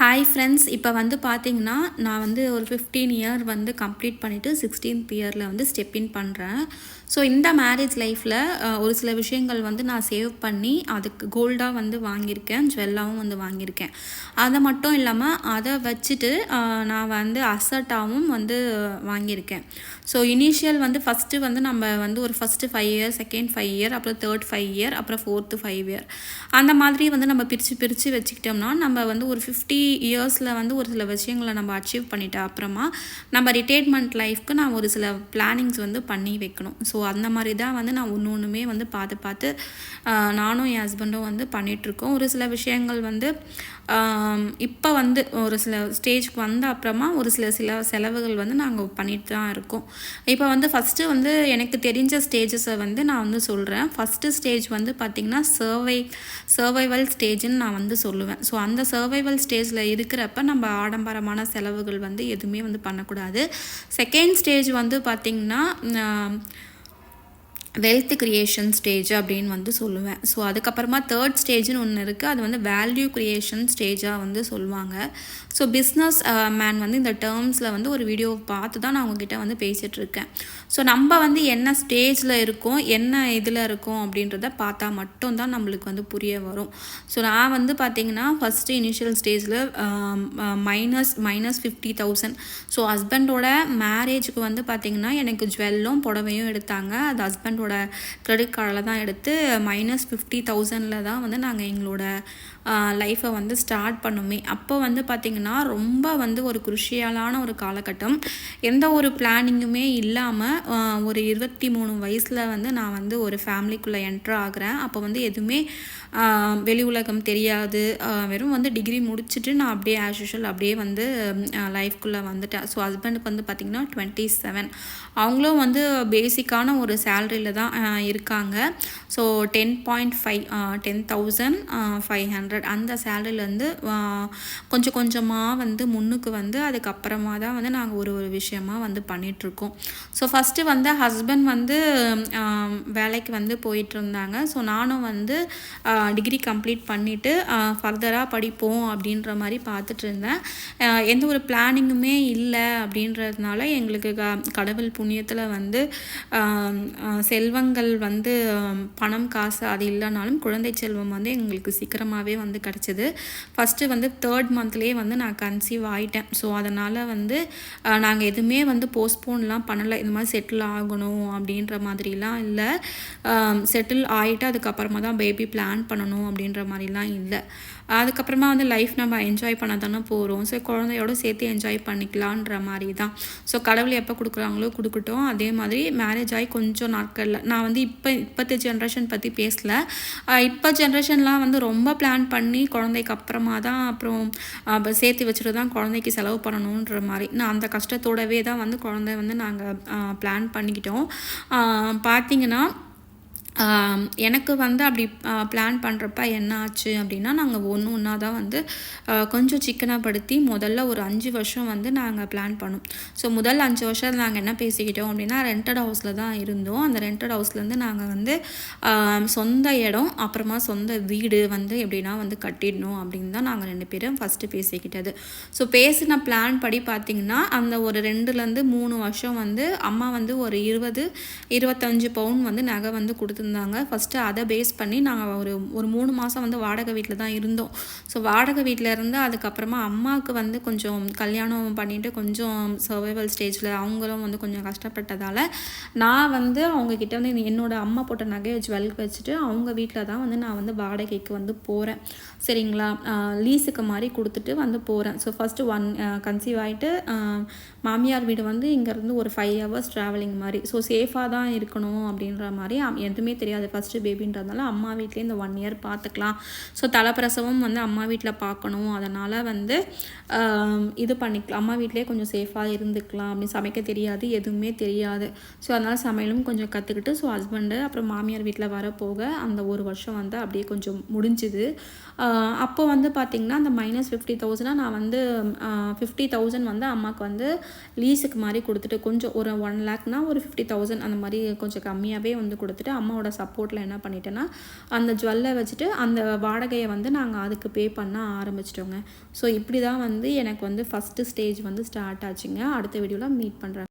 Hi friends இப்போ வந்து பார்த்தீங்கன்னா நான் வந்து ஒரு ஃபிஃப்டீன் இயர் வந்து கம்ப்ளீட் பண்ணிவிட்டு சிக்ஸ்டீன்த் இயரில் வந்து ஸ்டெப் இன் பண்ணுறேன் ஸோ இந்த மேரேஜ் லைஃப்பில் ஒரு சில விஷயங்கள் வந்து நான் சேவ் பண்ணி அதுக்கு கோல்டாக வந்து வாங்கியிருக்கேன் ஜுவல்லாகவும் வந்து வாங்கியிருக்கேன். அதை மட்டும் இல்லாமல் அதை வச்சுட்டு நான் வந்து அசட்டாகவும் வந்து வாங்கியிருக்கேன். ஸோ இனிஷியல் வந்து ஃபஸ்ட்டு வந்து நம்ம வந்து ஒரு first five year second five year அப்புறம் தேர்ட் ஃபைவ் இயர் அப்புறம் ஃபோர்த்து ஃபைவ் இயர் அந்த மாதிரி வந்து நம்ம பிரித்து பிரித்து வச்சுக்கிட்டோம்னா நம்ம வந்து ஒரு ஃபிஃப்டி இயர்ஸில் வந்து ஒரு சில விஷயங்களை நம்ம அச்சீவ் பண்ணிட்ட அப்புறமா நம்ம ரிட்டைர்மெண்ட் லைஃப்க்கு நான் ஒரு சில பிளானிங்ஸ் வந்து பண்ணி வைக்கணும். ஸோ அந்த மாதிரி தான் வந்து நான் ஒன்று ஒன்றுமே வந்து பார்த்து பார்த்து நானும் என் ஹஸ்பண்டும் வந்து பண்ணிகிட்ருக்கோம் ஒரு சில விஷயங்கள் வந்து இப்போ வந்து ஒரு சில ஸ்டேஜ்க்கு வந்த அப்புறமா ஒரு சில சில செலவுகள் வந்து நாங்கள் பண்ணிட்டு தான் இருக்கோம். இப்போ வந்து ஃபஸ்ட்டு வந்து எனக்கு தெரிஞ்ச ஸ்டேஜஸை வந்து நான் வந்து சொல்கிறேன் ஃபஸ்ட்டு ஸ்டேஜ் வந்து பார்த்திங்கன்னா சர்வை சர்வைவல் ஸ்டேஜ்னு நான் வந்து சொல்லுவேன். ஸோ அந்த சர்வைவல் ஸ்டேஜில் இருக்கிறப்ப நம்ம ஆடம்பரமான செலவுகள் வந்து எதுவுமே வந்து பண்ணக்கூடாது. செகண்ட் ஸ்டேஜ் வந்து பார்த்திங்கன்னா வெல்த் க்ரியேஷன் ஸ்டேஜ் அப்படின்னு வந்து சொல்லுவேன். ஸோ அதுக்கப்புறமா தேர்ட் ஸ்டேஜ்னு ஒன்று இருக்குது அது வந்து வேல்யூ கிரியேஷன் ஸ்டேஜாக வந்து சொல்லுவாங்க. ஸோ பிஸ்னஸ் மேன் வந்து இந்த டேர்ம்ஸில் வந்து ஒரு வீடியோ பார்த்து தான் நான் உங்ககிட்ட வந்து பேசிகிட்ருக்கேன் ஸோ நம்ம வந்து என்ன ஸ்டேஜில் இருக்கோம் என்ன இதில் இருக்கோம் அப்படின்றத பார்த்தா மட்டும்தான் நம்மளுக்கு வந்து புரிய வரும். ஸோ நான் வந்து பார்த்தீங்கன்னா ஃபஸ்ட்டு இனிஷியல் ஸ்டேஜில் minus minus fifty thousand so ஹஸ்பண்டோட மேரேஜுக்கு வந்து பார்த்திங்கன்னா எனக்கு ஜுவல்லும் புடவையும் எடுத்தாங்க. அது ஹஸ்பண்டோட கிரெடிட் கார்டில் தான் எடுத்து மைனஸ் ஃபிஃப்டி தௌசண்டில் தான் வந்து நாங்கள் எங்களோட லைஃப்பை வந்து ஸ்டார்ட் பண்ணுமே. அப்போ வந்து பார்த்திங்கன்னா ரொம்ப வந்து ஒரு குருஷியலான ஒரு காலகட்டம். எந்த ஒரு பிளானிங்குமே இல்லாமல் ஒரு இருபத்தி மூணு வயசில் வந்து நான் வந்து ஒரு ஃபேமிலிக்குள்ளே என்ட்ரு ஆகிறேன். அப்போ வந்து எதுவுமே வெளி உலகம் தெரியாது. வெறும் வந்து டிகிரி முடிச்சுட்டு நான் அப்படியே ஆஸ் யூஷுவல் அப்படியே வந்து லைஃப்குள்ளே வந்துட்டேன். ஸோ ஹஸ்பண்டுக்கு வந்து பார்த்திங்கன்னா டுவெண்ட்டி செவன் அவங்களும் வந்து பேசிக்கான ஒரு சேலரியில் தான் இருக்காங்க. So ten point five ten thousand five hundred அந்த சேலரிலேருந்து கொஞ்சம் கொஞ்சமாக வந்து முன்னுக்கு வந்து அதுக்கப்புறமா தான் வந்து நாங்கள் ஒரு ஒரு விஷயமா வந்து பண்ணிகிட்ருக்கோம் ஸோ ஃபஸ்ட்டு வந்து ஹஸ்பண்ட் வந்து வேலைக்கு வந்து போயிட்டுருந்தாங்க ஸோ நானும் வந்து டிகிரி கம்ப்ளீட் பண்ணிவிட்டு ஃபர்தராக படிப்போம் அப்படின்ற மாதிரி பார்த்துட்டு இருந்தேன். எந்த ஒரு பிளானிங்குமே இல்லை அப்படின்றதுனால எங்களுக்கு க- கடவுள் புண்ணியத்தில் வந்து செல்வங்கள் வந்து பணம் காசு அது இல்லைனாலும் குழந்தை செல்வம் வந்து எங்களுக்கு சீக்கிரமாகவே வந்து கிடச்சிது. ஃபஸ்ட்டு வந்து தேர்ட் மந்த்லேயே வந்து நான் கன்சீவ் ஆகிட்டேன் ஸோ அதனால் வந்து நாங்கள் எதுவுமே வந்து போஸ்ட்போன்லாம் பண்ணலை. இந்த மாதிரி செட்டில் ஆகணும் அப்படின்ற மாதிரிலாம் இல்லை. செட்டில் ஆகிட்டு அதுக்கப்புறமா தான் பேபி பிளான் பண்ணணும் அப்படின்ற மாதிரிலாம் இல்லை. அதுக்கப்புறமா வந்து லைஃப் நம்ம என்ஜாய் பண்ண தானே போகிறோம் ஸோ குழந்தையோட சேர்த்து என்ஜாய் பண்ணிக்கலான்ற மாதிரி தான் ஸோ கடவுள் எப்போ கொடுக்குறாங்களோ கொடுக்கட்டும். அதே மாதிரி மேரேஜ் ஆகி கொஞ்சம் நாட்களில் நான் வந்து இப்போ இப்போத்த ஜென்ரேஷன் பற்றி பேசல. இப்போ ஜென்ரேஷன்லாம் வந்து ரொம்ப பிளான் பண்ணி குழந்தைக்கு அப்புறமா தான் அப்புறம் சேர்த்து வச்சுட்டு தான் குழந்தைக்கு செலவு பண்ணணுன்ற மாதிரி. நான் அந்த கஷ்டத்தோடவே தான் வந்து குழந்தை வந்து நாங்கள் பிளான் பண்ணிக்கிட்டோம். பார்த்திங்கன்னா பார்த்தீங்கன்னா எனக்கு வந்து அப்படி பிளான் பண்ணுறப்ப என்ன ஆச்சு அப்படின்னா நாங்கள் ஒன்று ஒன்றா தான் வந்து கொஞ்சம் சிக்கனப்படுத்தி முதல்ல ஒரு அஞ்சு வருஷம் வந்து நாங்கள் பிளான் பண்ணோம். ஸோ முதல் அஞ்சு வருஷம் நாங்கள் என்ன பேசிக்கிட்டோம் அப்படின்னா ரெண்டட் ஹவுஸில் தான் இருந்தோம். அந்த ரெண்டட் ஹவுஸ்லேருந்து நாங்கள் வந்து சொந்த இடம் அப்புறமா சொந்த வீடு வந்து எப்படின்னா வந்து கட்டிடணும் அப்படின்னு தான் நாங்கள் ரெண்டு பேரும் ஃபஸ்ட்டு பேசிக்கிட்டது. ஸோ பேசின பிளான் படி பார்த்திங்கன்னா அந்த ஒரு ரெண்டுலேருந்து மூணு வருஷம் வந்து அம்மா வந்து ஒரு இருபது இருபத்தஞ்சு பவுன் வந்து நகை வந்து கொடுத்துருந்தாங்க. ஃபஸ்ட்டு அதை பேஸ் பண்ணி நாங்கள் ஒரு ஒரு மூணு மாதம் வந்து வாடகை வீட்டில் தான் இருந்தோம். ஸோ வாடகை வீட்டில் இருந்து அதுக்கப்புறமா அம்மாவுக்கு வந்து கொஞ்சம் கல்யாணம் பண்ணிவிட்டு கொஞ்சம் சர்வைவல் ஸ்டேஜில் அவங்களும் வந்து கொஞ்சம் கஷ்டப்பட்டதால் நான் வந்து அவங்கக்கிட்ட வந்து என்னோட அம்மா போட்ட நகையை ஜுவல்க்கு வச்சுட்டு அவங்க வீட்டில் தான் வந்து நான் வந்து வாடகைக்கு வந்து போகிறேன் சரிங்களா? லீஸுக்கு மாதிரி கொடுத்துட்டு வந்து போகிறேன் ஸோ ஃபஸ்ட்டு ஒன் கன்சீவ் ஆகிட்டு மாமியார் வீடு வந்து இங்கேருந்து ஒரு ஃபைவ் ஹவர்ஸ் ட்ராவலிங் மாதிரி ஸோ சேஃபாக தான் இருக்கணும் அப்படின்ற மாதிரி எதுவுமே ஒன்றுமே தெரியாது. ஃபஸ்ட்டு பேபின்றதுனால அம்மா வீட்லேயே இந்த ஒன் இயர் பார்த்துக்கலாம் ஸோ தலைப்பிரசவம் வந்து அம்மா வீட்டில் பார்க்கணும் அதனால் வந்து இது பண்ணிக்கலாம். அம்மா வீட்டிலே கொஞ்சம் சேஃபாக இருந்துக்கலாம். அப்படின்னு சமைக்க தெரியாது. எதுவுமே தெரியாது. ஸோ அதனால் சமையலும் கொஞ்சம் கற்றுக்கிட்டு ஸோ ஹஸ்பண்டு அப்புறம் மாமியார் வீட்டில் வர போக அந்த ஒரு வருஷம் வந்து அப்படியே கொஞ்சம் முடிஞ்சுது. அப்போ வந்து பார்த்திங்கன்னா அந்த மைனஸ் ஃபிஃப்டி தௌசண்டாக நான் வந்து ஃபிஃப்டி தௌசண்ட் வந்து அம்மாவுக்கு வந்து லீஸுக்கு மாதிரி கொடுத்துட்டு கொஞ்சம் ஒரு ஒன் லேக்னால் ஒரு ஃபிஃப்டி தௌசண்ட் அந்த மாதிரி கொஞ்சம் கம்மியாகவே வந்து கொடுத்துட்டு அம்மாவோட அண்ணனோட சப்போர்ட்டில் என்ன பண்ணிட்டேன்னா அந்த ஜுவல்லை வச்சுட்டு அந்த வாடகையை வந்து நாங்கள் அதுக்கு பே பண்ண ஆரம்பிச்சிட்டோங்க. ஸோ இப்படி தான் வந்து எனக்கு வந்து ஃபஸ்ட்டு ஸ்டேஜ் வந்து ஸ்டார்ட் ஆச்சுங்க. அடுத்த வீடியோவில் மீட் பண்ணுறேன்